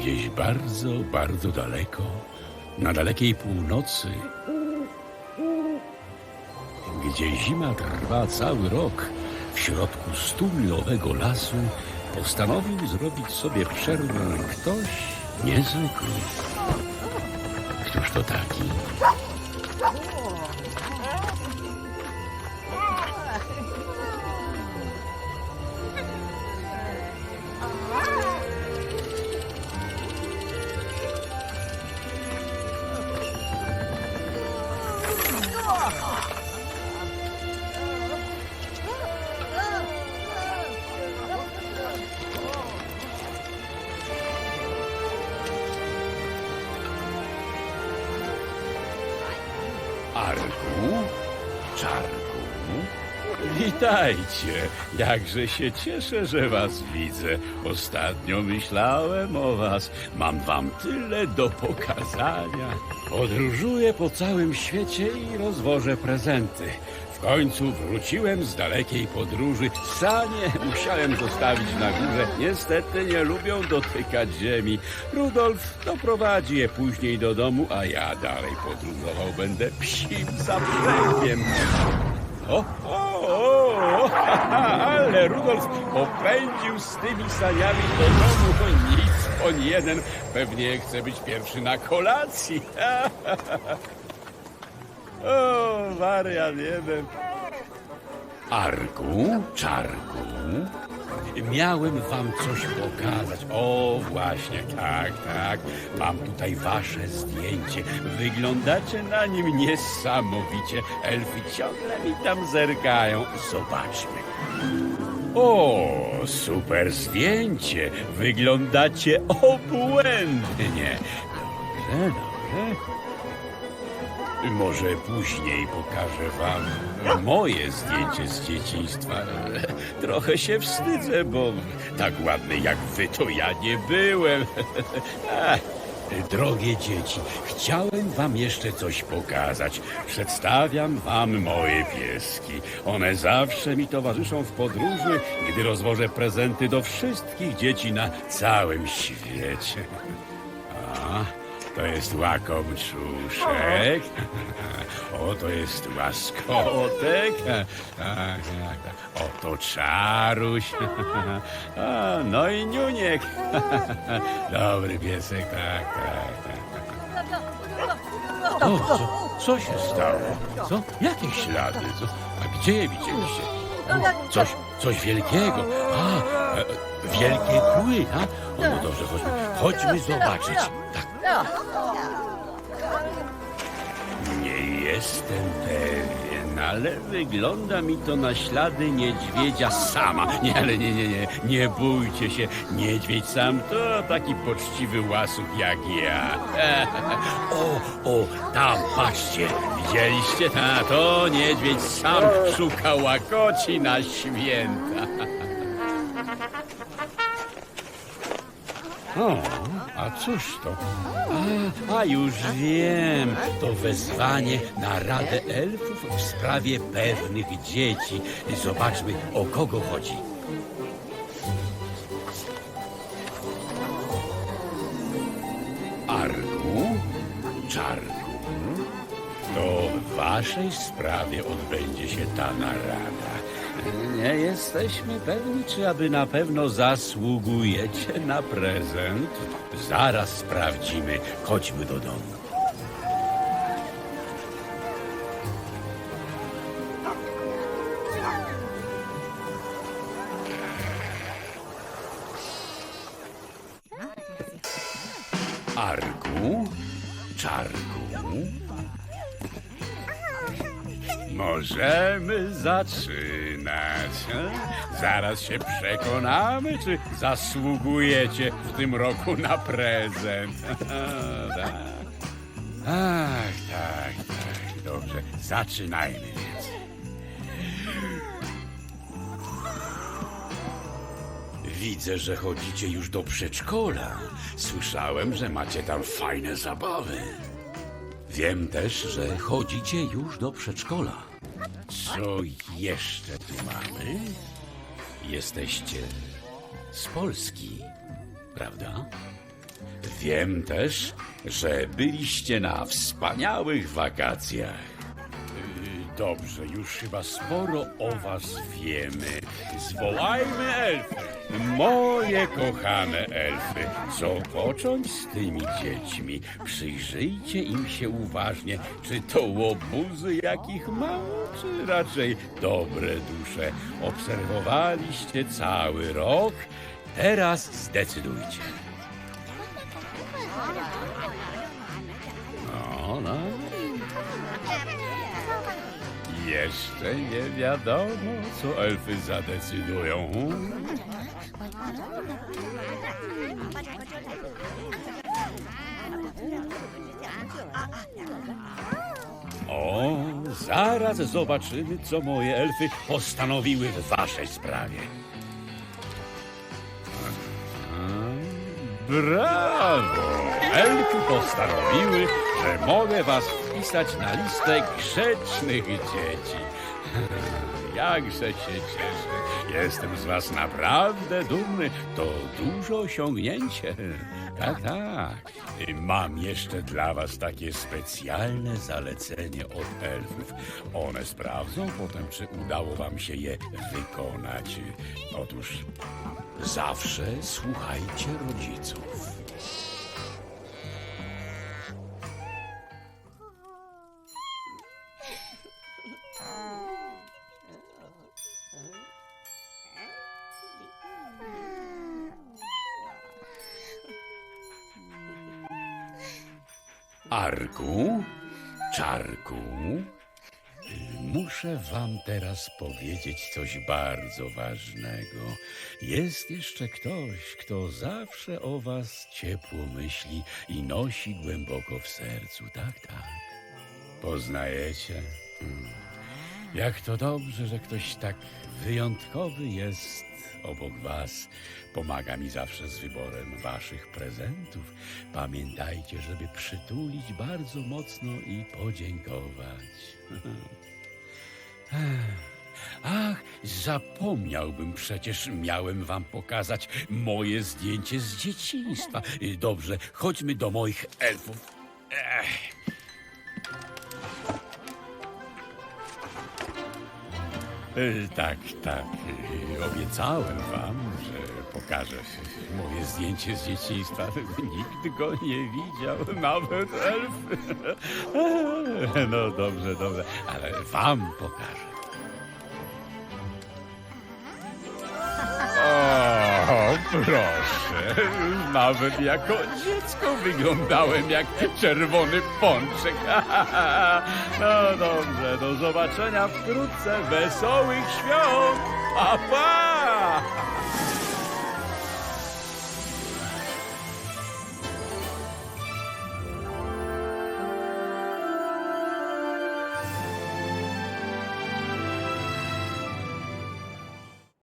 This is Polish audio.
Gdzieś bardzo, bardzo daleko, na dalekiej północy, gdzie zima trwa cały rok, w środku stumilowego lasu postanowił zrobić sobie przerwę ktoś niezwykły. Któż to taki? Arku? Czarku? Witajcie! Jakże się cieszę, że was widzę. Ostatnio myślałem o was. Mam wam tyle do pokazania. Podróżuję po całym świecie i rozwożę prezenty. W końcu wróciłem z dalekiej podróży. Sanie musiałem zostawić na górze. Niestety nie lubią dotykać ziemi. Rudolf doprowadzi je później do domu, a ja dalej podróżował będę psim zaprzęgiem. O, o, o, ale Rudolf popędził z tymi saniami do domu. Nic, on jeden pewnie chce być pierwszy na kolacji. O, wariat jeden. Arku, czarku, miałem wam coś pokazać. O, właśnie, tak, tak. Mam tutaj wasze zdjęcie. Wyglądacie na nim niesamowicie. Elfy ciągle mi tam zerkają. Zobaczmy. O, super zdjęcie. Wyglądacie obłędnie. Dobrze, dobrze. Może później pokażę wam moje zdjęcie z dzieciństwa. Trochę się wstydzę, bo tak ładny jak wy to ja nie byłem. Drogie dzieci, chciałem wam jeszcze coś pokazać. Przedstawiam wam moje pieski. One zawsze mi towarzyszą w podróży, gdy rozwożę prezenty do wszystkich dzieci na całym świecie. A, to jest łakomczuszek. O, to jest łaskotek. Tak, tak, tak. Oto czaruś. No i niuniek. Dobry piesek, tak, tak, tak. O, co, co się stało? Co? Jakie ślady? Co? A gdzie widzieliście? O, Coś, coś wielkiego. A, e, wielkie kły, a? O, no dobrze, chodźmy, chodźmy zobaczyć. Tak. Nie jestem pewien, ale wygląda mi to na ślady niedźwiedzia sama. Nie, ale nie, nie, nie, nie bójcie się. Niedźwiedź sam to taki poczciwy łasuch jak ja. O, o, tam, patrzcie, widzieliście? Ta, to niedźwiedź sam szuka łakoci na święta. O, a cóż to? A, a już wiem, to wezwanie na Radę Elfów w sprawie pewnych dzieci. Zobaczmy, o kogo chodzi. Arku, Czarku, to w waszej sprawie odbędzie się ta narada. Nie jesteśmy pewni, czy aby na pewno zasługujecie na prezent. Zaraz sprawdzimy. Chodźmy do domu. Arku, czarku. Możemy zaczynać. e? Zaraz się przekonamy, czy zasługujecie w tym roku na prezent. tak. Ach, tak, tak. Dobrze, zaczynajmy więc. Widzę, że chodzicie już do przedszkola. Słyszałem, że macie tam fajne zabawy. Wiem też, że chodzicie już do przedszkola. Co jeszcze tu mamy? Jesteście z Polski, prawda? Wiem też, że byliście na wspaniałych wakacjach. Y, Dobrze, już chyba sporo o was wiemy. Zwołajmy elfy. Moje kochane elfy, co począć z tymi dziećmi? Przyjrzyjcie im się uważnie, czy to łobuzy, jakich mało, czy raczej dobre dusze. Obserwowaliście cały rok, teraz zdecydujcie. Jeszcze nie wiadomo, co elfy zadecydują. O, zaraz zobaczymy, co moje elfy postanowiły w waszej sprawie. Brawo! Elfy postanowiły, że mogę was wpisać na listę grzecznych dzieci. Jakże się cieszę. Jestem z was naprawdę dumny. To duże osiągnięcie. Tak, tak. Mam jeszcze dla was takie specjalne zalecenie od elfów. One sprawdzą potem, czy udało wam się je wykonać. Otóż zawsze słuchajcie rodziców. Arku, czarku, muszę wam teraz powiedzieć coś bardzo ważnego. Jest jeszcze ktoś, kto zawsze o was ciepło myśli i nosi głęboko w sercu, tak, tak. Poznajecie? Hmm. Jak to dobrze, że ktoś tak wyjątkowy jest obok was. Pomaga mi zawsze z wyborem waszych prezentów. Pamiętajcie, żeby przytulić bardzo mocno i podziękować. Ach, zapomniałbym przecież, miałem wam pokazać moje zdjęcie z dzieciństwa. Dobrze, chodźmy do moich elfów. Ech. Tak, tak. E, Obiecałem wam, że pokażę moje zdjęcie z dzieciństwa. Nikt go nie widział, nawet elf. No dobrze, dobrze, ale wam pokażę. Proszę. Nawet jako dziecko wyglądałem jak czerwony pączek. No dobrze, do zobaczenia wkrótce. Wesołych świąt. Pa, pa!